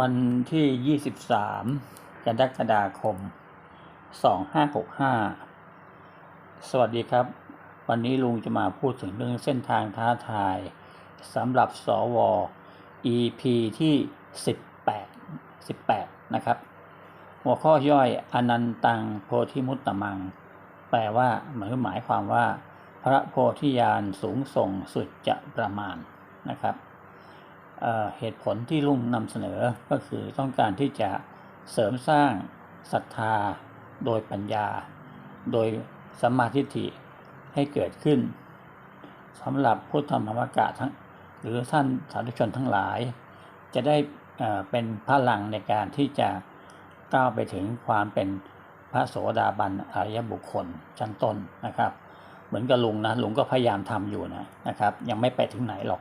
วันที่ 23 กรกฎาคม 2565 สวัสดีครับ วันนี้ลุงจะมาพูดถึงเรื่องเส้นทางท้าทายสำหรับสว EP ที่ 18 18 นะครับ หัวข้อย่อยอนันตังโพธิมุตตมัง แปลว่าหมายหมายความว่า พระโพธิญาณสูงส่งสุดจะประมาณนะครับ เหตุผลที่ลุงนำเสนอก็คือต้องการที่จะเสริมสร้างศรัทธาโดยปัญญา โดยสัมมาทิฏฐิให้เกิดขึ้นสำหรับพุทธธรรมกะทั้งหรือท่านสาธุชนทั้งหลาย จะได้เอ่อเป็นพลังในการที่จะก้าวไปถึงความเป็นพระโสดาบันอริยบุคคลชั้นต้นนะครับ เหมือนกับลุงนะลุงก็พยายามทำอยู่นะนะครับ ยังไม่ไปถึงไหนหรอก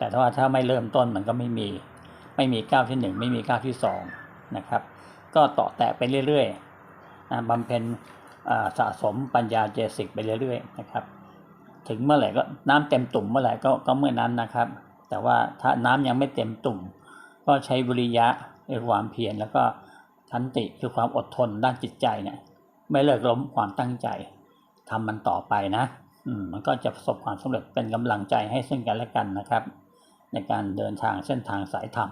แต่ถ้าว่าถ้าไม่เริ่มต้นมันก็ไม่มี ไม่มีก้าวที่หนึ่งไม่มีก้าวที่สองนะครับ ก็ต่อแตะไปเรื่อยๆนะบำเพ็ญสะสมปัญญาเจสิกไปเรื่อยๆนะครับ ถึงเมื่อไหร่ก็น้ำเต็มตุ่มเมื่อไหร่ก็ก็เมื่อนั้นนะครับ แต่ว่าถ้าน้ำยังไม่เต็มตุ่ม ก็ใช้วิริยะคือความเพียรแล้วก็ทันติคือความอดทนด้านจิตใจเนี่ย ไม่เลิกล้มความตั้งใจทำมันต่อไปนะ อืมมันก็จะประสบความสำเร็จเป็นกำลังใจให้ซึ่งกันและกันนะครับ ในการเดินทางเส้นทางสายธรรม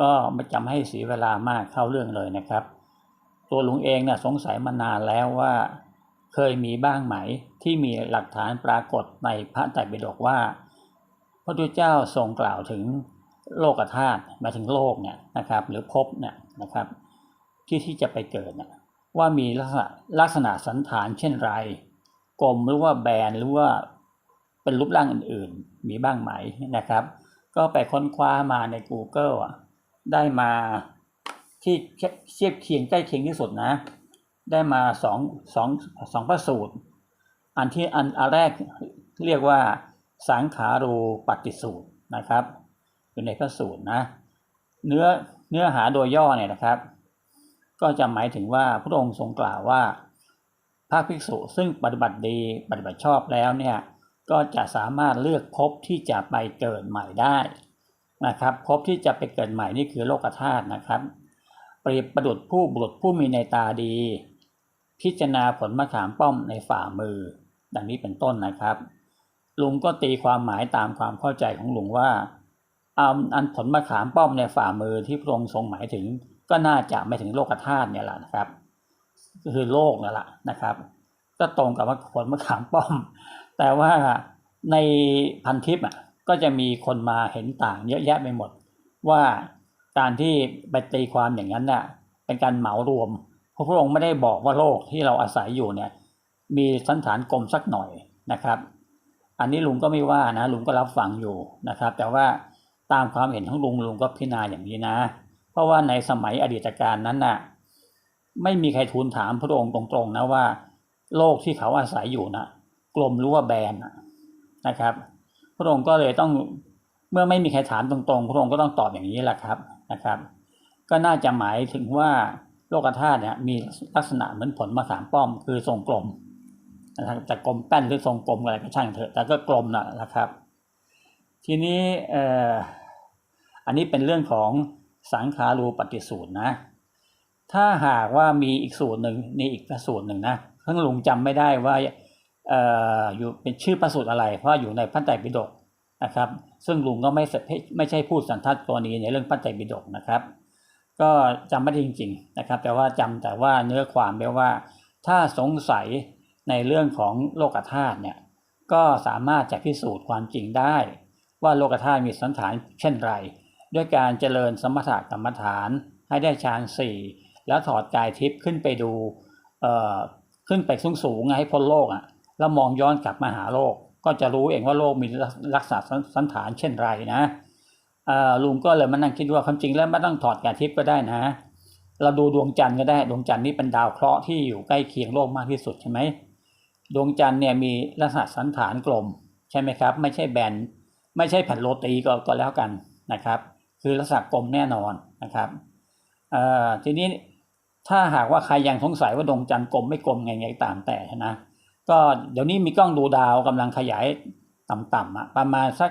ก็ไม่จำให้เสียเวลามากเข้าเรื่องเลยนะครับ ตัวลุงเองนี่ยสงสัยมานานแล้วว่า เคยมีบ้างไหมที่มีหลักฐานปรากฏในพระไตรปิฎกว่าพระพุทธเจ้าทรงกล่าวถึงโลกธาตุมาถึงโลกเนี่ยนะครับ หรือภพเนี่ยนะครับ ที่ที่จะไปเกิดเนี่ยว่ามีลักษณะลักษณะสันฐานเช่นไรกลมหรือว่าแบนหรือว่า เป็นรูปร่างอื่นๆ มีบ้างไหมนะครับ ก็ไปค้นคว้ามาใน Google ได้มาที่เทียบเคียงใกล้เคียงที่สุดนะ ได้มาสองสองสองพระสูตร อันที่อันอันแรกเรียกว่าสังขารูปฏิสูตรนะครับ อยู่ในพระสูตรนะ เนื้อเนื้อหาโดยย่อเนี่ยนะครับ ก็จะหมายถึงว่าพระองค์ทรงกล่าวว่าพระภิกษุซึ่งปฏิบัติดีปฏิบัติชอบแล้วเนี่ย ก็จะสามารถเลือกภพที่จะไปเกิดใหม่ได้นะครับภพที่จะไปเกิดใหม่นี่คือโลกธาตุนะครับเปรียบประดุจผู้บุรุษผู้มีในตาดี พิจารณาผลมะขามป้อมในฝ่ามือ ดังนี้เป็นต้นนะครับ ลุงก็ตีความหมายตามความเข้าใจของลุงว่าเอาอันผลมะขามป้อมในฝ่ามือที่พระองค์ทรงหมายถึง ก็น่าจะไม่ถึงโลกธาตุเนี่ยแหละนะครับ คือโลกนั่นแหละนะครับ ก็ตรงกับว่าผลมะขามป้อม แต่ว่าในพันทิปอะก็จะมีคนมาเห็นต่างเยอะแยะไปหมด ว่าการที่ไปตีความอย่างนั้นน่ะเป็นการเหมารวมเพราะพระองค์ไม่ได้บอกว่าโลกที่เราอาศัยอยู่เนี่ยมีสันฐานกลมสักหน่อยนะครับ อันนี้ลุงก็ไม่ว่านะลุงก็รับฟังอยู่นะครับ แต่ว่าตามความเห็นของลุงลุงก็พิจารณาอย่างนี้นะ เพราะว่าในสมัยอดีตการนั้นน่ะไม่มีใครทูลถามพระองค์ตรงๆนะว่า โลกที่เขาอาศัยอยู่นะ กลมหรือว่าแบนนะนะครับ พระองค์ก็เลยต้องเมื่อไม่มีใครถามตรงๆ พระองค์ก็ต้องตอบอย่างนี้แหละครับนะครับ ก็น่าจะหมายถึงว่าโลกธาตุเนี่ยมีลักษณะเหมือนผลมะขามป้อมคือทรงกลมนะครับจะกลมแป้นหรือทรงกลมอะไรก็ช่างเถอะแต่ก็กลมนะนะครับ ทีนี้เอ่ออันนี้เป็นเรื่องของสังขารูปฏิสูตรนะ ถ้าหากว่ามีอีกสูตรหนึ่งในอีกสูตรหนึ่งนะทั้งลุงจำไม่ได้ว่า อ่ออยู่เป็นชื่อพระสูตรอะไร เพราะอยู่ในพระไตรปิฎกนะครับ ซึ่งลุงก็ไม่ไม่ใช่พูดสันทัดตัวนี้ในเรื่องพระไตรปิฎกนะครับ ก็จำไม่ได้จริง ๆนะครับ แต่ว่าจำแต่ว่าเนื้อความแปลว่า ถ้าสงสัยในเรื่องของโลกธาตุเนี่ยก็สามารถจะพิสูจน์ความจริงได้ ว่าโลกธาตุมีสันฐานเช่นไร ด้วยการเจริญสมถกรรมฐานให้ได้ฌานสี่แล้วถอดกายทิพย์ขึ้นไปดูเอ่อขึ้นไปสูงสูงให้พ้นโลกอะ แล้วมองย้อนกลับมาหาโลก ก็จะรู้เองว่าโลกมีลักษณะสันฐานเช่นไรนะอ่อลุงก็เลยมานั่งคิดว่าความจริงแล้วไม่ต้องถอดกาทิพย์ก็ได้นะ เราดูดวงจันทร์ก็ได้ดวงจันทร์นี่เป็นดาวเคราะห์ที่อยู่ใกล้เคียงโลกมากที่สุดใช่ไหมดวงจันทร์เนี่ยมีลักษณะสันฐานกลมใช่ไหมครับ ไม่ใช่แบนไม่ใช่แผ่นโรตีก็ก็แล้วกันนะครับ คือลักษณะกลมแน่นอนนะครับอ่อทีนี้ถ้าหากว่าใครยังสงสัยว่าดวงจันทร์กลมไม่กลมไงไงตามแต่นะ ก็เดี๋ยวนี้มีกล้องดูดาวกำลังขยายต่ำๆอะประมาณสัก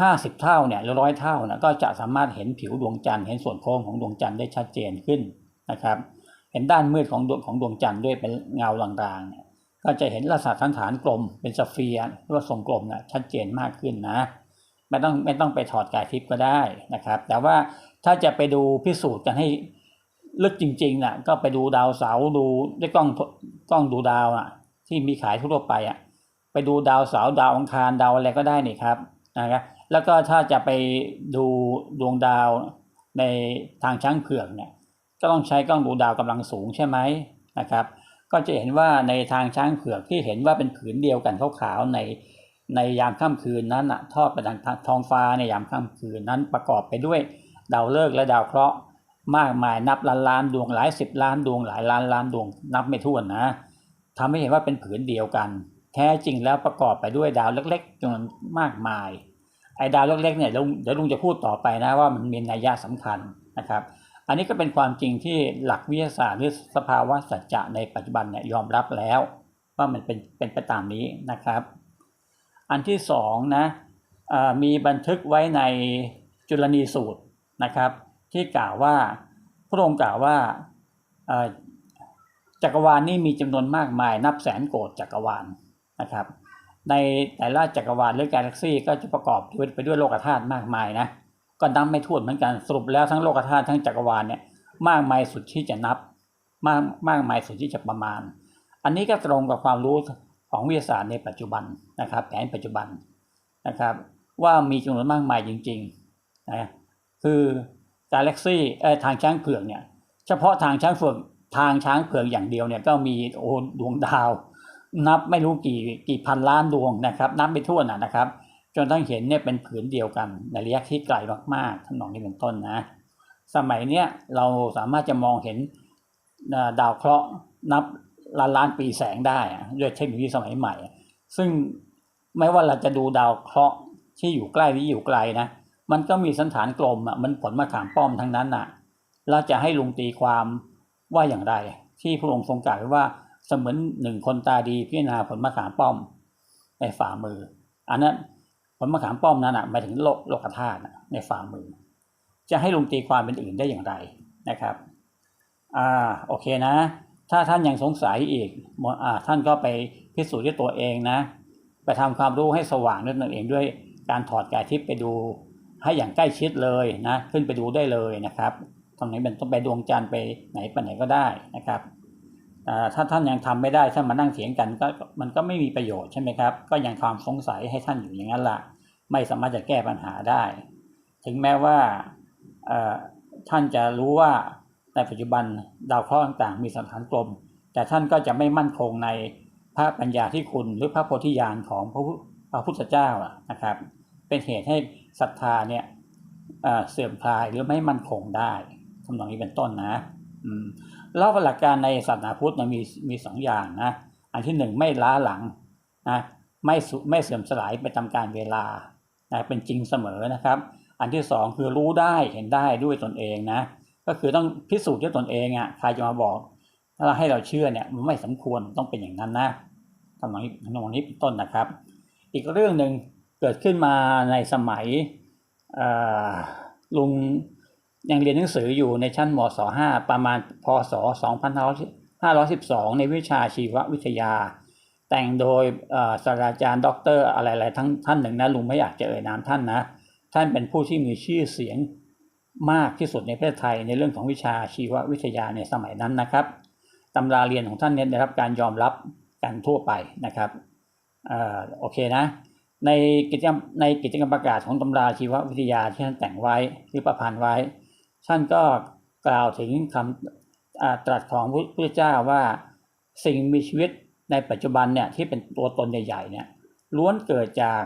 ห้าสิบเท่าเนี่ยหรือร้อยเท่านะก็จะสามารถเห็นผิวดวงจันทร์เห็นส่วนโค้งของดวงจันทร์ได้ชัดเจนขึ้นนะครับ เห็นด้านมืดของดวงของดวงจันทร์ด้วยเป็นเงาลางๆเนี่ยก็จะเห็นลักษณะสันฐานกลมเป็นสเฟียร์หรือว่าทรงกลมนะชัดเจนมากขึ้นนะไม่ต้องไม่ต้องไปถอดกายทิพย์ก็ได้นะครับ แต่ว่าถ้าจะไปดูพิสูจน์กันให้ลึกจริงๆน่ะก็ไปดูดาวเสาร์ดูด้วยกล้องกล้องดูดาวอะ ที่มีขายทั่วไปอะไปดูดาวเสาร์ดาวอังคารดาวอะไรก็ได้นี่ครับนะครับแล้วก็ถ้าจะไปดูดวงดาวในทางช้างเผือกเนี่ยก็ต้องใช้กล้องดูดาวกำลังสูงใช่ไหมนะครับ ก็จะเห็นว่าในทางช้างเผือกที่เห็นว่าเป็นผืนเดียวกันขาวๆในในยามค่ำคืนนั้นอะทอดไปทางท้องฟ้าในยามค่ำคืนนั้นประกอบไปด้วยดาวฤกษ์และดาวเคราะห์มากมายนับล้านล้านดวงหลายสิบล้านดวงหลายล้านล้านดวงนับไม่ถ้วนนะ ทำให้เห็นว่าเป็นผืนเดียวกัน แท้จริงแล้วประกอบไปด้วยดาวเล็กๆจำนวนมากมาย ไอ้ดาวเล็กๆเนี่ยเดี๋ยวลุงจะพูดต่อไปนะว่ามันมีนัยยะสำคัญนะครับ อันนี้ก็เป็นความจริงที่หลักวิทยาศาสตร์หรือสภาวะสัจจะในปัจจุบันเนี่ยยอมรับแล้ว ว่ามันเป็นเป็นไปตามนี้นะครับ อันที่สองนะมีบันทึกไว้ในจุลนีสูตรนะครับ ที่กล่าวว่าพระองค์กล่าวว่า จักรวาลนี่มีจำนวนมากมายนับแสนโกดจักรวาลนะครับ ในแต่ละจักรวาลหรือกาแล็กซี่ก็จะประกอบไปด้วยโลกธาตุมากมายนะก็นับไม่ถ้วนเหมือนกันสรุปแล้วทั้งโลกธาตุทั้งจักรวาลเนี่ยมากมายสุดที่จะนับ มากมากมายสุดที่จะประมาณ อันนี้ก็ตรงกับความรู้ของวิทยาศาสตร์ในปัจจุบันนะครับ แผนปัจจุบันนะครับ ว่ามีจำนวนมากมายจริงๆนะคือกาแล็กซี่เอ่อทางช้างเผือกเนี่ยเฉพาะทางช้างเผือก ทางช้างเผือกอย่างเดียวเนี่ยก็มีโอ้ดวงดาว นับไม่รู้กี่กี่พันล้านดวงนะครับ นับไม่ถ้วนะนะครับ จนทั้งเห็นเนี่ยเป็นผืนเดียวกันในระยะที่ไกลมากๆทั้งนองนี้เป็นต้นนะ สมัยเนี้ยเราสามารถจะมองเห็นดาวเคราะห์นับล้านล้านปีแสงได้ด้วยเทคโนโลยีสมัยใหม่ ซึ่งไม่ว่าเราจะดูดาวเคราะห์ที่อยู่ใกล้หรืออยู่ไกลนะ มันก็มีสันฐานกลมอะมันผลมาขามป้อมทั้งนั้นน่ะ เราจะให้ลุงตีความ ว่าอย่างไร ที่พระองค์ทรงกล่าวว่าเสมือนหนึ่งคนตาดีพิจารณาผลมะขามป้อมในฝ่ามือ อันนั้นผลมะขามป้อมนั้นอะหมายถึงโลกโลกธาตุในฝ่ามือ จะให้ลงตีความเป็นอื่นได้อย่างไรนะครับอ่าโอเคนะ ถ้าท่านยังสงสัยอีกอ่าท่านก็ไปพิสูจน์ด้วยตัวเองนะ ไปทำความรู้ให้สว่างด้วยตนเองด้วยการถอดกายทิพย์ไปดูให้อย่างใกล้ชิดเลยนะ ขึ้นไปดูได้เลยนะครับ ตรงไหนเป็นต้องไปดวงจันทร์ไปไหนไปไหนก็ได้นะครับถ้าท่านยังทำไม่ได้ท่านมานั่งเถียงกันก็มันก็ไม่มีประโยชน์ใช่ไหมครับ ก็ยังความสงสัยให้ท่านอยู่อย่างนั้นละไม่สามารถจะแก้ปัญหาได้ ถึงแม้ว่าท่านจะรู้ว่าในปัจจุบันดาวเคราะห์ต่างๆ มีสันฐานกลม แต่ท่านก็จะไม่มั่นคงในพระปัญญาที่คุณหรือพระโพธิญาณของพระพุทธเจ้านะครับ เป็นเหตุให้ศรัทธาเนี่ยเสื่อมคลายหรือไม่มั่นคงได้ ทำนองนี้เป็นต้นนะแล้วหลักการในศาสนาพุทธมันมีมีสองอย่างนะอันที่หนึ่งไม่ล้าหลังนะไม่ไม่เสื่อมสลายไปตามการเวลานะเป็นจริงเสมอนะครับ อันที่สองคือรู้ได้เห็นได้ด้วยตนเองนะก็คือต้องพิสูจน์ด้วยตนเองอะ่ะใครจะมาบอกถ้าให้เราเชื่อเนี่ยมันไม่สมควรต้องเป็นอย่างนั้นนะทำนองนี้ทำนองนี้เป็นต้นนะครับ อีกเรื่องหนึ่งเกิดขึ้นมาในสมัยลุง ยังเรียนหนังสืออยู่ในชั้นมศ .5 ประมาณพศ2512 ในวิชาชีววิทยา แต่งโดยศาสตราจารย์ด็อกเตอร์อะไรๆทั้งท่านหนึ่งนะลุงไม่อยากจะเอ่ยนามท่านนะ ท่านเป็นผู้ที่มีชื่อเสียงมากที่สุดในประเทศไทยในเรื่องของวิชาชีววิทยาในสมัยนั้นนะครับตำราเรียนของท่านเนี่ยได้รับการยอมรับกันทั่วไปนะครับโอเคนะ ในกิจกรรมในกิจกรรมประกาศของตำราชีววิทยาที่ท่านแต่งไว้หรือประพันธ์ไว้ ท่านก็กล่าวถึงคำตรัสของพระพุทธเจ้าว่าสิ่งมีชีวิตในปัจจุบันเนี่ยที่เป็นตัวตนใหญ่ๆเนี่ยล้วนเกิดจาก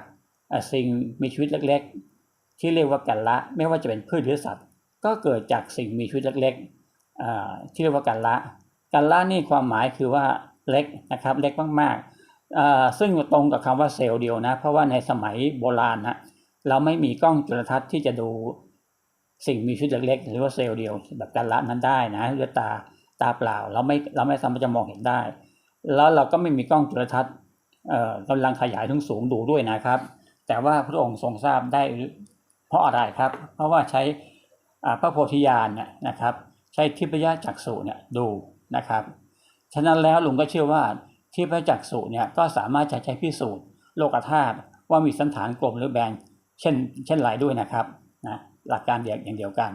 สิ่งมีชีวิตเล็กๆ ที่เรียกว่ากันละ ไม่ว่าจะเป็นพืชหรือสัตว์ ก็เกิดจากสิ่งมีชีวิตเล็กๆที่เรียกว่ากันละ กันละนี่ความหมายคือว่าเล็กนะครับเล็กมากๆซึ่งตรงกับคำว่าเซลล์เดียวนะ เพราะว่าในสมัยโบราณนะเราไม่มีกล้องจุลทรรศน์ที่จะดู สิ่งมีชีวิตเล็กๆหรือว่าเซลล์เดียว แบบกันละนั้นได้นะด้วยตาตาเปล่าเราไม่เราไม่สามารถจะมองเห็นได้ แล้วเราก็ไม่มีกล้องจุลทรรศน์กำลังขยายทั้งสูงดูด้วยนะครับ แต่ว่าพระองค์ทรงทราบได้เพราะอะไรครับ เพราะว่าใช้พระโพธิญาณเนี่ยนะครับ ใช้ทิพยจักษุเนี่ยดูนะครับฉะนั้นแล้วลุงก็เชื่อว่าทิพยจักษุเนี่ยก็สามารถจะใช้พิสูจน์โลกธาตุว่ามีสันฐานกลมหรือแบนเช่น เช่นไรด้วยนะครับนะ หลักการเดียวอย่างเดียวกัน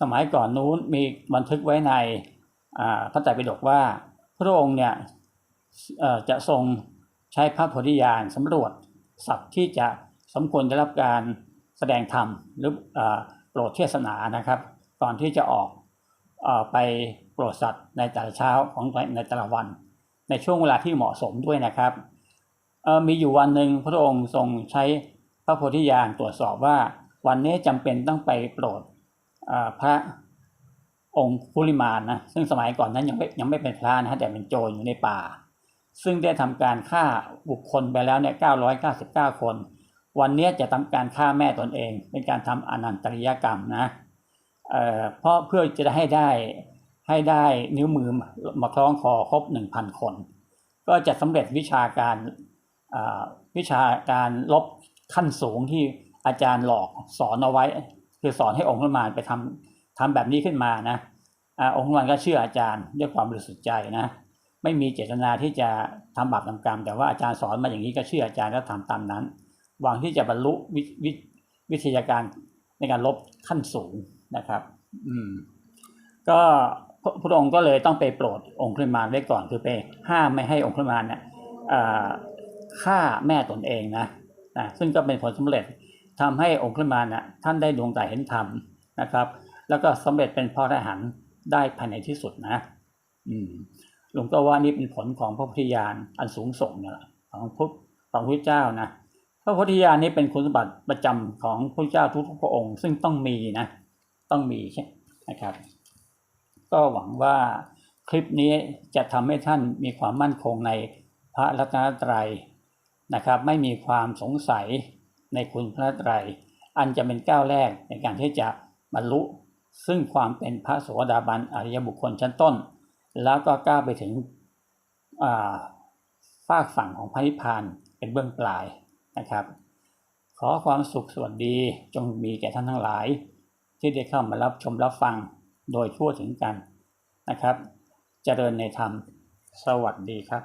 สมัยก่อนนู้นมีบันทึกไว้ในพระไตรปิฎกว่า พระองค์เนี่ยจะทรงใช้พระโพธิญาณสำรวจสัตว์ที่จะสมควรได้รับการแสดงธรรมหรืออโปรดเทศนานะครับ ก่อนที่จะออกอไปโปรดสัตว์ในแต่ละเช้าของในแต่ละวัน ในช่วงเวลาที่เหมาะสมด้วยนะครับมีอยู่วันหนึ่งพระองค์ทรงใช้พระโพธิญาณตรวจสอบว่า วันนี้จำเป็นต้องไปโปรดพระองค์คุลิมานนะซึ่งสมัยก่อนนั้นยังไม่ยังไม่เป็นพระนะฮะแต่เป็นโจรอยู่ในป่า ซึ่งได้ทำการฆ่าบุคคลไปแล้วเนี่ย999คน วันนี้จะทำการฆ่าแม่ตนเอง เป็นการทำอนันตริยกรรมนะเอ่อเพราะเพื่อจะได้ให้ได้ให้ได้นิ้วมือมาคล้องคอครบ1,000คน ก็จะสำเร็จวิชาการวิชาการลบขั้นสูงที่ อาจารย์หลอกสอนเอาไว้ คือสอนให้องค์พระมารไปทำทำแบบนี้ขึ้นมานะอองค์พระมารก็เชื่ออาจารย์ด้วยความบริสุทธิ์ใจนะ ไม่มีเจตนาที่จะทำบาปทำกรรม แต่ว่าอาจารย์สอนมาอย่างนี้ก็เชื่ออาจารย์แล้วทำตามนั้น หวังที่จะบรรลุวววิทยาการในการลบขั้นสูงนะครับ อืม ก็พระองค์ก็เลยต้องไปโปรดองค์คริมานไว้ก่อนคือไปห้ามไม่ให้องค์คริมานเนี่ยฆ่าแม่ตนเองนะนะซึ่งก็เป็นผลสำเร็จ ทำให้องค์คริมานน่ะท่านได้ดวงตาเห็นธรรมนะครับ แล้วก็สำเร็จเป็นพระอรหันต์ได้ภายในที่สุดนะ อืมหลวงก็ว่านี่เป็นผลของพระพุทธญาณอันสูงส่งเนี่ยแหละของพระของพระเจ้านะพระพุทธญาณนี้เป็นคุณสมบัติประจำของพระเจ้าทุกๆพระองค์ ซึ่งต้องมีนะ ต้องมีใช่นะครับ ก็หวังว่าคลิปนี้จะทำให้ท่านมีความมั่นคงในพระรัตนตรัยนะครับ ไม่มีความสงสัย ในคุณพระรัตร อันจะเป็นก้าวแรกในการที่จะบรรลุ ซึ่งความเป็นพระโสดาบันอริยบุคคลชั้นต้น แล้วก็ก้าวไปถึงฝากฝั่งของพระนิพพานเป็นเบื้องปลายนะครับ ขอความสุขสวัสดีจงมีแก่ท่านทั้งหลาย ที่ได้เข้ามารับชมรับฟังโดยทั่วถึงกันนะครับ เจริญในธรรม สวัสดีครับ